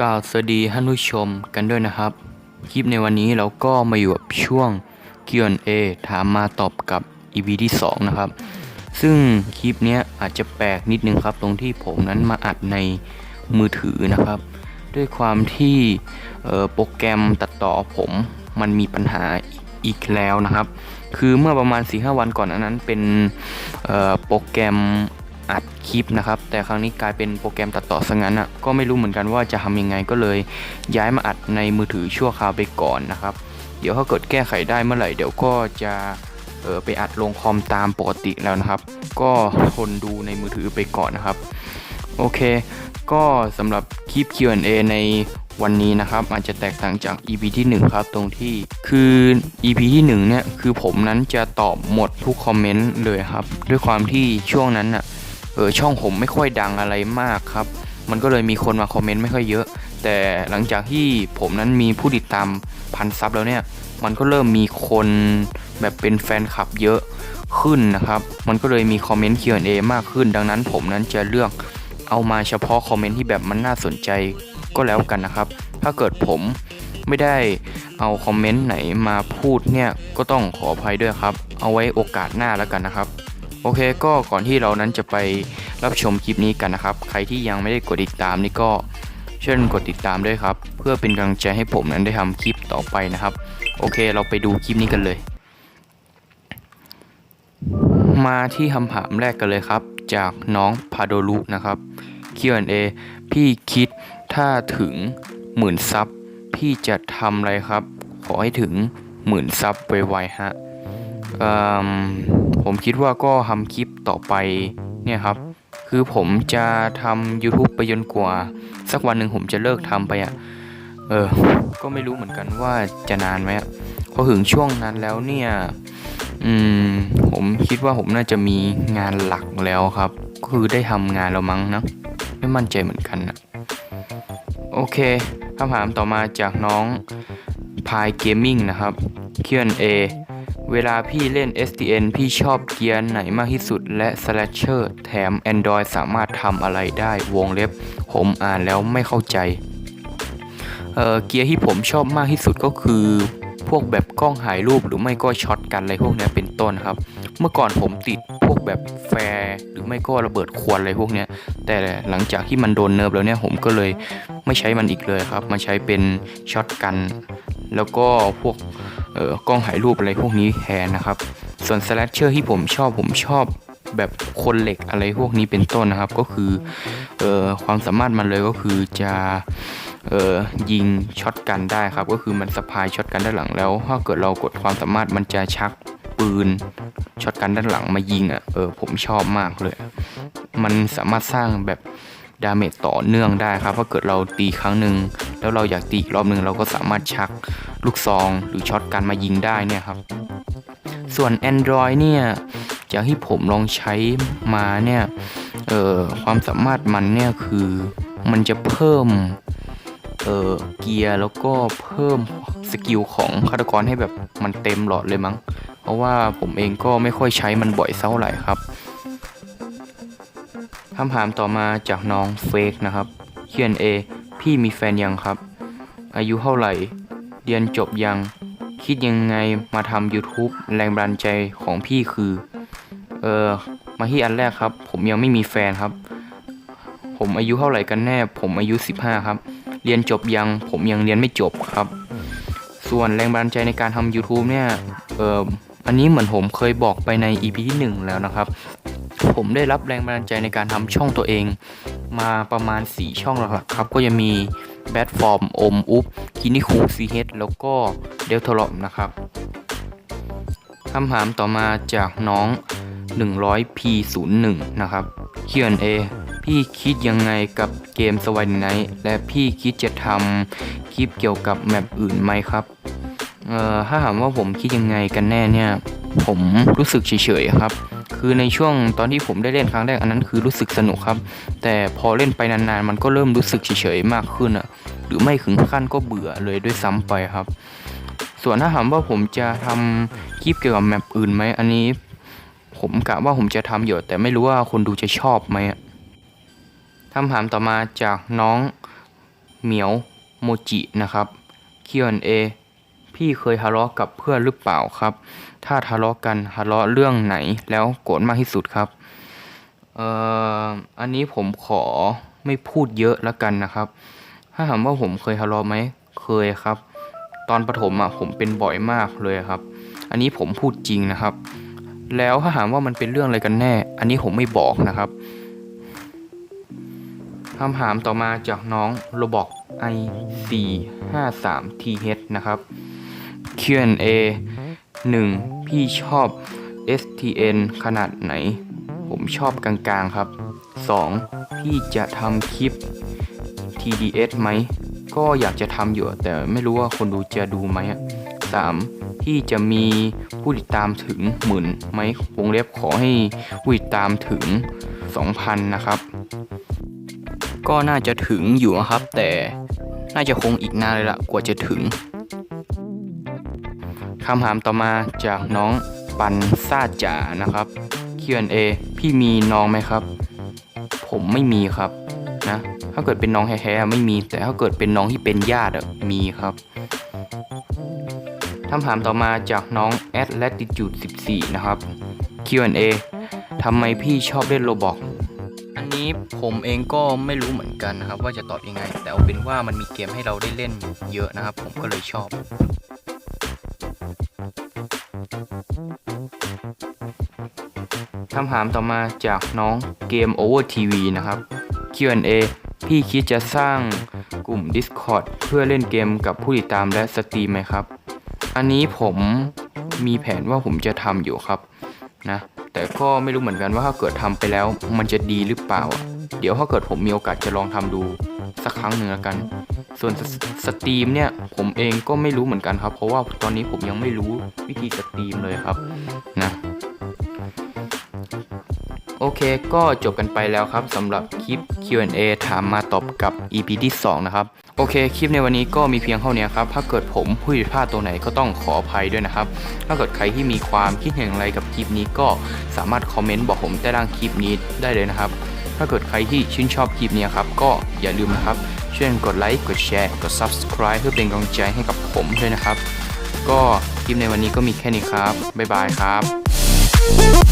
กล่าวสวัสดีท่านผู้ชมกันด้วยนะครับ คลิปในวันนี้เราก็มาอยู่กับช่วง Q&A ถามมาตอบกับ EP ที่ 2 นะครับ ซึ่งคลิปนี้อาจจะแปลกนิดนึงครับ ตรงที่ผมนั้นมาอัดในมือถือนะครับ ด้วยความที่โปรแกรมตัดต่อผมมันมีปัญหาอีกแล้วนะครับ คือเมื่อประมาณ4-5วันก่อนอันนั้นเป็นโปรแกรม อัดคลิปนะครับ แต่ครั้งนี้กลายเป็นโปรแกรมตัดต่อซะงั้นอะก็ไม่รู้เหมือนกันว่าจะทำยังไงก็เลย ย้ายมาอัดในมือถือชั่วคราวไปก่อนนะครับ เดี๋ยวถ้าเกิดแก้ไขได้เมื่อไหร่เดี๋ยวก็จะเออไปอัดลงคอมตามปกติแล้วนะครับ ก็ทนดูในมือถือไปก่อนนะครับ โอเค ก็สำหรับคลิป Q&A ในวันนี้นะครับ อาจจะแตกต่างจาก EP ที่ 1 ครับตรงที่คือ EP ที่1เนี่ยคือผมนั้นจะตอบหมดทุกคอมเมนต์เลยครับ ด้วยความที่ช่วงนั้นน่ะ เออช่องผมไม่ค่อยดังอะไรมากครับ มันก็เลยมีคนมาคอมเมนต์ไม่ค่อยเยอะ แต่หลังจากที่ผมนั้นมีผู้ติดตามพันซับแล้วเนี่ย มันก็เริ่มมีคนแบบเป็นแฟนคลับเยอะขึ้นนะครับ มันก็เลยมีคอมเมนต์ Q&A มากขึ้น ดังนั้นผมนั้นจะเลือกเอามาเฉพาะคอมเมนต์ที่แบบมันน่าสนใจก็แล้วกันนะครับ ถ้าเกิดผมไม่ได้เอาคอมเมนต์ไหนมาพูดเนี่ย ก็ต้องขออภัยด้วยครับ เอาไว้โอกาสหน้าแล้วกันนะครับ โอเคก็ก่อนที่เรานั้นจะไปรับชมคลิปนี้กันนะครับ ใครที่ยังไม่ได้กดติดตามนี่ก็เชิญกดติดตามด้วยครับ เพื่อเป็นกำลังใจให้ผมนั้นได้ทำคลิปต่อไปนะครับ โอเคเราไปดูคลิปนี้กันเลย มาที่คำถามแรกกันเลยครับ จากน้องพาโดลุนะครับ Q&A พี่คิดถ้าถึงหมื่นซับพี่จะทำอะไรครับ ขอให้ถึงหมื่นซับไวๆฮะอิ่ม ผมคิดว่าก็ทำคลิปต่อไปเนี่ยครับ คือผมจะทำ YouTube ไปจนกว่า สักวันหนึ่งผมจะเลิกทำไปอะ่ะ เออ ก็ไม่รู้เหมือนกันว่าจะนานไหมพอถึงช่วงนั้นแล้วเนี่ย อืม ผมคิดว่าผมน่าจะมีงานหลักแล้วครับ ก็คือได้ทำงานแล้วมั้งนะไม่มั่นใจเหมือนกันนะโอเคคำถามต่อมาจากน้องพายเกมมิ่งนะครับ Q&A เเวลาพี่เล่น STN พี่ชอบเกียร์ไหนมากที่สุดและ Slasher แถม Android สามารถทำอะไรได้วงเล็บ ผมอ่านแล้วไม่เข้าใจ เออเกียร์ที่ผมชอบมากที่สุดก็คือ พวกแบบกล้องถ่ายรูปหรือไม่ก็ช็อตกันอะไรพวกนี้เป็นต้นครับ เมื่อก่อนผมติดพวกแบบแฟร์หรือไม่ก็ระเบิดควันอะไรพวกนี้แต่หลังจากที่มันโดนเนิร์ฟแล้วเนี่ยผมก็เลยไม่ใช้มันอีกเลยครับ มาใช้เป็นช็อตกัน แล้วก็พวก เออกล้องถ่ายรูปอะไรพวกนี้แทนนะครับ ส่วนสแลชเชอร์ที่ผมชอบผมชอบแบบคนเหล็กอะไรพวกนี้เป็นต้นนะครับ ก็คือเออความสามารถมันเลยก็คือจะเออยิงช็อตกันได้ครับ ก็คือมันสะพายช็อตกันด้านหลังแล้ว ถ้าเกิดเรากดความสามารถมันจะชักปืนช็อตกันด้านหลังมายิงอะเออผมชอบมากเลย มันสามารถสร้างแบบดาเมจต่อเนื่องได้ครับถ้าเกิดเราตีครั้งหนึ่งแล้วเราอยากตีอีกรอบหนึ่งเราก็สามารถชัก ลูกซองหรือช็อตกันมายิงได้เนี่ยครับ ส่วน Android เนี่ยจากที่ผมลองใช้มาเนี่ยเอ่อความสามารถมันเนี่ยคือมันจะเพิ่มเอ่อเกียร์แล้วก็เพิ่มสกิลของฆาตกรให้แบบมันเต็มหลอดเลยมั้ง เพราะว่าผมเองก็ไม่ค่อยใช้มันบ่อยเท่าไหร่ครับคำถามต่อมาจากน้องเฟกนะครับ Q&A พี่มีแฟนยังครับ อายุเท่าไหร่ เรียนจบยัง คิดยังไงมาทำ YouTube แรงบันดาลใจของพี่คือ เออมาที่อันแรกครับ ผมยังไม่มีแฟนครับ ผมอายุเท่าไหร่กันแน่ ผมอายุ 15 ครับ เรียนจบยัง ผมยังเรียนไม่จบครับ ส่วนแรงบันดาลใจในการทำ YouTube เนี่ย เอออันนี้เหมือนผมเคยบอกไปใน EP ที่1แล้วนะครับ ผมได้รับแรงบันดาลใจในการทำช่องตัวเอง มาประมาณ 4 ช่องหลักๆครับ ก็จะมี แบทฟอร์มอมอุปคินิคูซีเฮดแล้วก็เดลทรอมนะครับคำถามต่อมาจากน้อง 100p01 นะครับ Q&A พี่คิดยังไงกับเกมสวายไนท์และพี่คิดจะทำคลิปเกี่ยวกับแมปอื่นไหมครับเอ่อถ้าถามว่าผมคิดยังไงกันแน่เนี่ย ผมรู้สึกเฉยๆครับ คือในช่วงตอนที่ผมได้เล่นครั้งแรกอันนั้นคือรู้สึกสนุกครับ แต่พอเล่นไปนานๆ มันก็เริ่มรู้สึกเฉยๆมากขึ้นอะหรือไม่ถึงขั้นก็เบื่อเลยด้วยซ้ำไปครับ ส่วนถ้าถามว่าผมจะทำคลิปเกี่ยวกับแมปอื่นไหมอันนี้ ผมกะว่าผมจะทำอยู่แต่ไม่รู้ว่าคนดูจะชอบไหมคำถามต่อมาจากน้องเหมียวโมจินะครับ Q&A พี่เคยทะเลาะกับเพื่อนหรือเปล่าครับ ถ้าทะเลาะกันทะเลาะเรื่องไหนแล้วโกรธมากที่สุดครับ เอ่อ อันนี้ผมขอไม่พูดเยอะแล้วกันนะครับ ถ้าถามว่าผมเคยทะเลาะไหม เคยครับ ตอนประถมอะผมเป็นบ่อยมากเลยครับ อันนี้ผมพูดจริงนะครับ แล้วถ้าถามว่ามันเป็นเรื่องอะไรกันแน่ อันนี้ผมไม่บอกนะครับคำถามต่อมาจากน้องโรบอก i 4 5 3 th นะครับ Q&A 1. พี่ชอบ STN ขนาดไหน ผมชอบกลางๆครับ 2. พี่จะทำคลิป TDS ไหม ก็อยากจะทำอยู่แต่ไม่รู้ว่าคนดูจะดูไหมอะ 3. พี่จะมีผู้ติดตามถึงหมื่นไหมวงเล็บขอให้ผู้ติดตามถึง 2,000 นะครับ ก็น่าจะถึงอยู่ครับ แต่น่าจะคงอีกนานเลยละกว่าจะถึง คำถามต่อมาจากน้องปันซาจ๋านะครับ Q&A พี่มีน้องไหมครับ ผมไม่มีครับนะถ้าเกิดเป็นน้องแท้ๆไม่มี แต่ถ้าเกิดเป็นน้องที่เป็นญาติมีครับคำถามต่อมาจากน้อง at latitude 14 นะครับ Q&A ทำไมพี่ชอบเล่นโรบอกอันนี้ผมเองก็ไม่รู้เหมือนกันนะครับ ว่าจะตอบยังไง แต่เอาเป็นว่ามันมีเกมให้เราได้เล่นเยอะนะครับ ผมก็เลยชอบ คำถามต่อมาจากน้องเกม Over TV นะครับ Q&A พี่คิดจะสร้างกลุ่ม Discord เพื่อเล่นเกมกับผู้ติดตามและสตรีมไหมครับ อันนี้ผมมีแผนว่าผมจะทำอยู่ครับนะแต่ก็ไม่รู้เหมือนกันว่าถ้าเกิดทำไปแล้วมันจะดีหรือเปล่า เดี๋ยวถ้าเกิดผมมีโอกาสจะลองทำดูสักครั้งหนึ่งแล้วกัน ส่วนสสตรีมเนี่ยผมเองก็ไม่รู้เหมือนกันครับ เพราะว่าตอนนี้ผมยังไม่รู้วิธีสตรีมเลยครับนะ โอเคก็จบกันไปแล้วครับสำหรับคลิป Q&A ถามมาตอบกับ EP ที่ 2 นะครับ โอเค คลิปในวันนี้ก็มีเพียงเท่านี้ครับ ถ้าเกิดผมพูดผิดพลาดตรงไหนก็ต้องขออภัยด้วยนะครับ ถ้าเกิดใครที่มีความคิดเห็นอย่างไรกับคลิปนี้ก็สามารถคอมเมนต์บอกผมใต้ล่างคลิปนี้ได้เลยนะครับ ถ้าเกิดใครที่ชื่นชอบคลิปนี้ครับก็อย่าลืมนะครับช่วยกดไลค์กดแชร์กด subscribe เพื่อเป็นกำลังใจให้กับผมด้วยนะครับ ก็คลิปในวันนี้ก็มีแค่นี้ครับบ๊ายบายครับ